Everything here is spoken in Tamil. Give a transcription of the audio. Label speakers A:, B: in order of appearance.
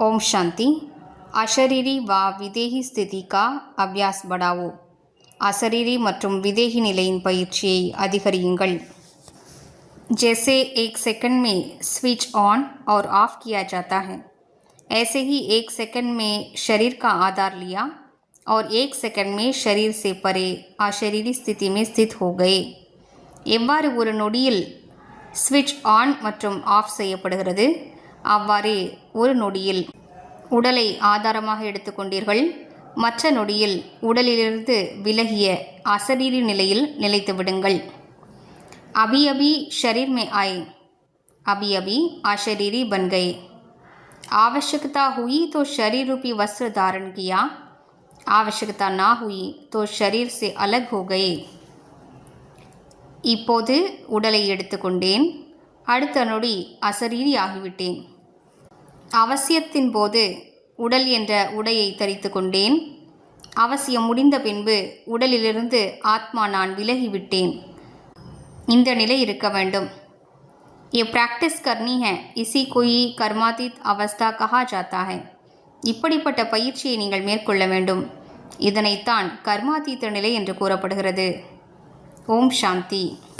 A: ओम शांति அஷரீரி வா விதேகி ஸ்திதி கா அபியாஸ் படாவோ அசரீரி மற்றும் விதேகி நிலையின் பயிற்சியை அதிகரியுங்கள் जैसे एक सेकंड में स्विच ऑन और ऑफ किया जाता है ऐसे ही एक सेकंड में शरीर का आधार लिया और एक सेकंड में शरीर से परे अशरीरी स्थिति में स्थित हो गए எவ்வாறு ஒரு நொடியில் ஸ்விட்ச் ஆன் மற்றும் ஆஃப் செய்யப்படுகிறது அவ்வாறே ஒரு நொடியில் உடலை ஆதாரமாக எடுத்துக்கொண்டீர்கள் மற்ற நொடியில் உடலிலிருந்து விலகிய அசரீரி நிலையில் நிலைத்து விடுங்கள் अभी अभी शरीर में आए अभी अभी अशरीरी बन गए आवश्यकता हुई तो शरीर रूपी वस्त्र धारण किया आवश्यकता ना हुई तो शरीर से अलग हो गए இப்போது உடலை எடுத்துக்கொண்டேன் அடுத்த நொடி அசரீரி ஆகிவிட்டேன் அவசியத்தின் போது உடல் என்ற உடையை தரித்து கொண்டேன் அவசியம் முடிந்த பின்பு உடலிலிருந்து ஆத்மா நான் விலகிவிட்டேன் இந்த நிலை இருக்க வேண்டும் ये प्रैक्टिस करनी है इसी को ही कर्मातीत अवस्था कहा जाता है இப்படிப்பட்ட பயிற்சியை நீங்கள் மேற்கொள்ள வேண்டும் இதனைத்தான் கர்மாதீத்த நிலை என்று கூறப்படுகிறது ஓம் சாந்தி